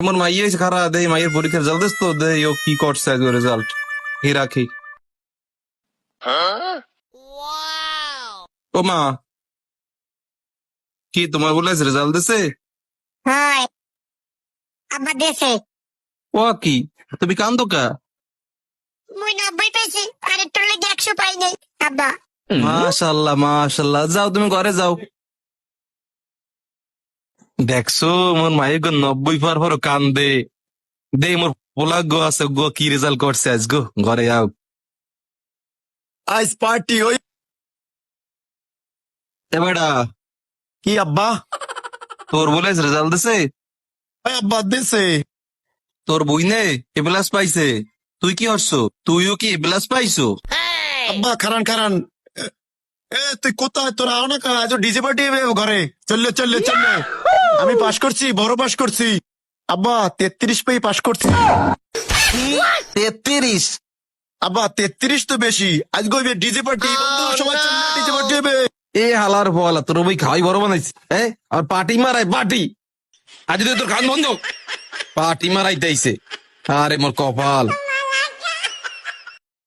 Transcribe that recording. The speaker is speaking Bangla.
আমার মাই হয়েছে খারাপ দেই মাইয়ের পরীক্ষার রেজাল্ট দিস তো দেই ও কি করছে আজ রেজাল্ট হি রাখি। ও মা। কি তোমার বলে রেজাল্ট দিছে? হয়। আব্বা ও কি? তুমি কান্দো কা? মুই নব্বই পেয়েছি আর একটু লেগে একশো পাই নাই। আব্বা। মাশাল্লাহ মাশাল্লাহ। যাও তুমি ঘরে যাও। দেখছ মোর মায়ের গো নব্বই পার পর কান্দে। দে মোর পোলা গো আছে গো কি রেজাল্ট করছে আজ গো ঘরে যাও আইস পার্টি ওই এবারটা কি আব্বা? তোর বলে রেজাল্ট দিছে? আব্বা দেশে তোর বই নে এ প্লাস পাইছে। তুই কি হচ্ছ তুইও কি এ প্লাস পাইছো? আব্বা খারান খারান এ, তুই কোথায়? তোরা আও না আজ ডিজে পার্টি ঘরে। চললে চললে চললে আমি পাস করছি বড় পাস করছি। আব্বা তেত্রিশ পেয়ে পাস করছি। তেত্রিশ। আব্বা তেত্রিশ তো বেশি। আজ গইবে ডিজে পার্টি সবাই ডিজে পার্টি হবে। এ হালার ফলা তোর বই খাওয়াই বড় বানাইছি হ্যাঁ? আর পার্টি মারাই পার্টি। আজ তোর খান বন্ধ। পার্টি মারাইতেইছে আরে মোর কপাল।